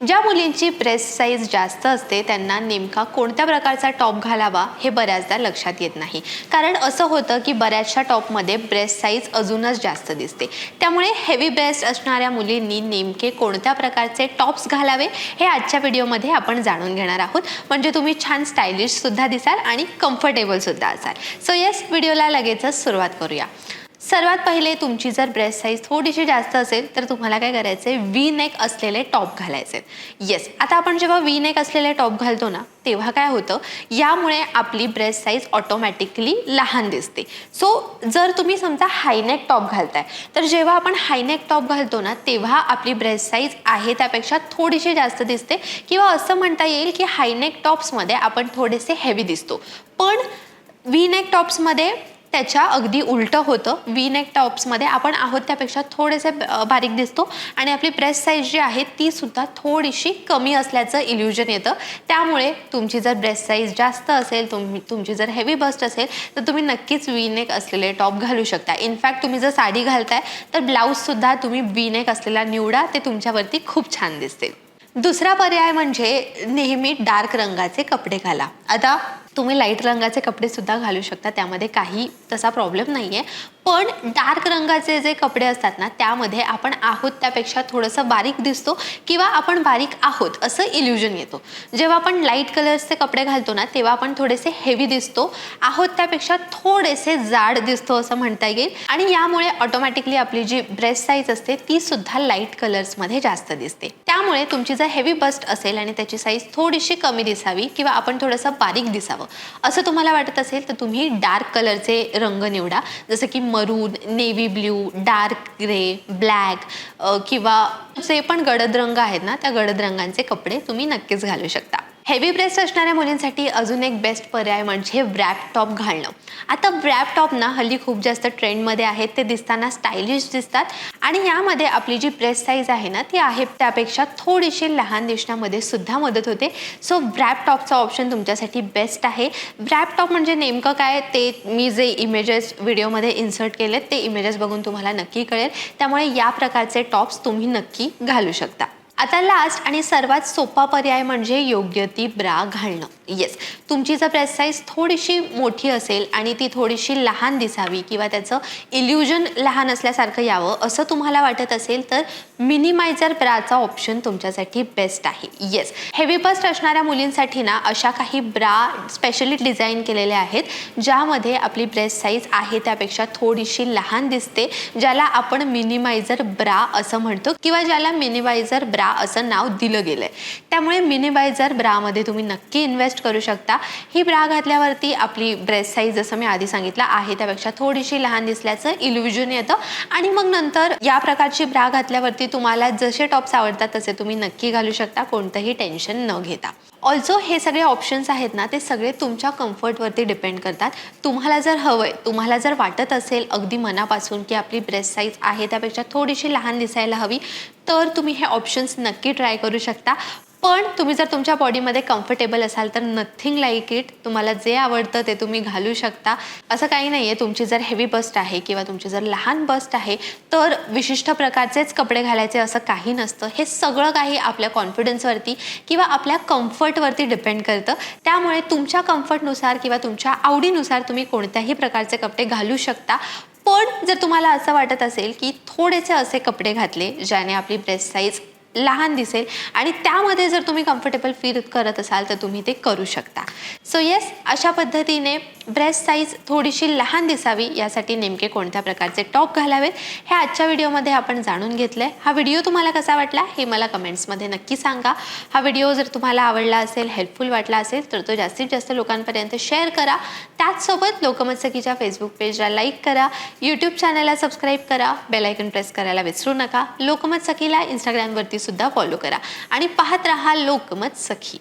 ज्या मुलींची press size जास्त असते त्यांना नेमका कोणत्या प्रकारचा टॉप घालावा हे बऱ्याचदा लक्षात येत नाही. कारण असं होतं की बऱ्याचशा टॉपमध्ये ब्रेस्ट साईज अजूनच जास्त दिसते. त्यामुळे हेवी ब्रेस्ट असणाऱ्या मुलींनी नेमके कोणत्या प्रकारचे टॉप्स घालावे हे आजच्या व्हिडिओमध्ये आपण जाणून घेणार आहोत. म्हणजे तुम्ही छान स्टायलिशसुद्धा दिसाल आणि कम्फर्टेबलसुद्धा असाल. सो येस व्हिडिओला लगेचच सुरुवात करूया. सर्वात पहिले तुमची जर ब्रेस्ट साईज थोडीशी जास्त असेल तर तुम्हाला काय करायचं आहे व्ही नेक असलेले टॉप घालायचे येस आता आपण जेव्हा व्ही नेक असलेले टॉप घालतो ना तेव्हा काय होतं? यामुळे आपली ब्रेस्ट साईज ऑटोमॅटिकली लहान दिसते. सो जर तुम्ही समजा हायनेक टॉप घालताय तर जेव्हा आपण हायनेक टॉप घालतो ना तेव्हा आपली ब्रेस्ट साईज आहे त्यापेक्षा थोडीशी जास्त दिसते किंवा असं म्हणता येईल की हायनेक टॉप्समध्ये आपण थोडेसे हेवी दिसतो. पण व्ही नेक टॉप्समध्ये त्याच्या अगदी उलटं होतं. वी नेक टॉप्समध्ये आपण आहोत त्यापेक्षा थोडेसे बारीक दिसतो. आणि आपली ब्रेस्ट साईज जी आहे ती सुद्धा थोडीशी कमी असल्याचं इल्युजन येतं. त्यामुळे तुमची जर ब्रेस्ट साईज जास्त असेल तुम तुमची जर हेवी बस्ट असेल तर तुम्ही नक्कीच वी नेक असलेले टॉप घालू शकता. इनफॅक्ट तुम्ही जर साडी घालताय तर ब्लाऊजसुद्धा तुम्ही वी नेक असलेला निवडा ते तुमच्यावरती खूप छान दिसते दुसरा पर्याय म्हणजे नेहमी डार्क रंगाचे कपडे घाला. आता तुम्ही लाइट रंगाचे कपडे सुद्धा घालू शकता. त्यामध्ये काही तसा प्रॉब्लेम नाही आहे पण डार्क रंगाचे जे कपडे असतात ना त्यामध्ये आपण आहोत त्यापेक्षा थोडंसं बारीक दिसतो किंवा आपण बारीक आहोत असं इल्युजन येतो. जेव्हा आपण लाइट कलर्सचे कपडे घालतो ना तेव्हा आपण थोडेसे हेवी दिसतो. आहोत त्यापेक्षा थोडेसे जाड दिसतो असं म्हणता येईल. आणि यामुळे ऑटोमॅटिकली आपली जी ब्रेस्ट साईज असते ती सुद्धा लाइट कलर्समध्ये जास्त दिसते. त्यामुळे तुमची जर हेवी बस्ट असेल आणि त्याची साईज थोडीशी कमी दिसावी किंवा आपण थोडंसं बारीक दिसावं असं तुम्हाला वाटत असेल तर तुम्ही डार्क कलरचे रंग निवडा. जसं की maroon navy blue dark grey black किंवा जे पण गडद रंग आहेत ना त्या गडद रंगांचे कपडे तुम्ही नक्कीच घालू शकता. हेवी ब्रेस्ट असणाऱ्या मुलींसाठी अजून एक बेस्ट पर्याय म्हणजे व्रॅप टॉप घालणं. आता व्रॅप टॉप ना हल्ली खूप जास्त ट्रेंडमध्ये आहेत ते दिसताना स्टायलिश दिसतात आणि यामध्ये आपली जी ब्रेस्ट साईज आहे ना ती आहे त्यापेक्षा थोडीशी लहान दिसण्यामध्ये सुद्धा मदत होते. सो व्रॅप टॉपचा ऑप्शन तुमच्यासाठी बेस्ट आहे. व्रॅप टॉप म्हणजे नेमकं काय? ते मी जे इमेजेस व्हिडिओमध्ये इन्सर्ट केलेत ते इमेजेस बघून तुम्हाला नक्की कळेल. त्यामुळे या प्रकारचे टॉप्स तुम्ही नक्की घालू शकता. आता लास्ट आणि सर्वात सोपा पर्याय म्हणजे योग्य ती ब्रा घालणं. येस तुमची जर ब्रेस्ट साईज थोडीशी मोठी असेल आणि ती थोडीशी लहान दिसावी किंवा त्याचं इल्युजन लहान असल्यासारखं यावं असं तुम्हाला वाटत असेल तर मिनिमायझर ब्राचा ऑप्शन तुमच्यासाठी बेस्ट आहे. येस हेवी बस्ट असणाऱ्या मुलींसाठी ना अशा काही ब्रा स्पेशली डिझाईन केलेल्या आहेत ज्यामध्ये आपली ब्रेस्ट साईज आहे त्यापेक्षा थोडीशी लहान दिसते ज्याला आपण मिनिमायझर ब्रा असं म्हणतो किंवा ज्याला मिनिमायझर ब्रा असं नाव दिलं गेलं आहे त्यामुळे मिनिमायझर ब्रामध्ये तुम्ही नक्की इन्व्हेस्ट करू शकता. ही ब्रा घातल्यावरती आपली ब्रेस्ट साईज जसं मी आधी सांगितलं आहे त्यापेक्षा थोडीशी लहान दिसल्याचं इल्युजन येतं. आणि मग नंतर या प्रकारची ब्रा घातल्यावरती तुम्हाला जसे टॉप्स आवडतात तसे तुम्ही नक्की घालू शकता कोणतंही टेन्शन न घेता. ऑल्सो हे सगळे ऑप्शन्स आहेत ना ते सगळे तुमच्या कम्फर्टवरती डिपेंड करतात. तुम्हाला जर हवं आहे तुम्हाला जर वाटत असेल अगदी मनापासून की आपली ब्रेस्ट साईज आहे त्यापेक्षा थोडीशी लहान दिसायला हवी तर तुम्ही हे ऑप्शन्स नक्की ट्राय करू शकता. पण तुम्ही जर तुमच्या बॉडीमध्ये कम्फर्टेबल असाल तर नथिंग लाईक इट तुम्हाला जे आवडतं ते तुम्ही घालू शकता. असं काही नाही आहे तुमची जर हेवी बस्ट आहे किंवा तुमची जर लहान बस्ट आहे तर विशिष्ट प्रकारचेच कपडे घालायचे असं काही नसतं. हे सगळं काही आपल्या कॉन्फिडन्सवरती किंवा आपल्या कम्फर्टवरती डिपेंड करतं. त्यामुळे तुमच्या कम्फर्टनुसार किंवा तुमच्या आवडीनुसार तुम्ही कोणत्याही प्रकारचे कपडे घालू शकता. पण जर तुम्हाला असं वाटत असेल की थोडेसे असे कपडे घातले ज्याने आपली ब्रेस्ट साईज लहान दिसेल आणि त्यामध्ये जर तुम्ही कम्फर्टेबल फील करत असाल तर तुम्ही ते करू शकता. सो येस अशा पद्धतीने ब्रेस्ट साईज थोडीशी लहान दिसावी यासाठी नेमके कोणत्या प्रकारचे टॉप घालावेत हे आजच्या व्हिडिओमध्ये आपण जाणून घेतलं आहे हा व्हिडिओ तुम्हाला कसा वाटला हे मला कमेंट्समध्ये नक्की सांगा. हा व्हिडिओ जर तुम्हाला आवडला असेल हेल्पफुल वाटला असेल तर तो जास्तीत जास्त लोकांपर्यंत शेअर करा. त्याचसोबत लोकमत्सकीच्या फेसबुक पेजला लाईक करा. यूट्यूब चॅनलला सबस्क्राईब करा. बेलायकन प्रेस करायला विसरू नका. लोकमत सखीला इंस्टाग्रामवरती सुद्धा फॉलो करा. आणि पाहत रहा लोकमत सखी.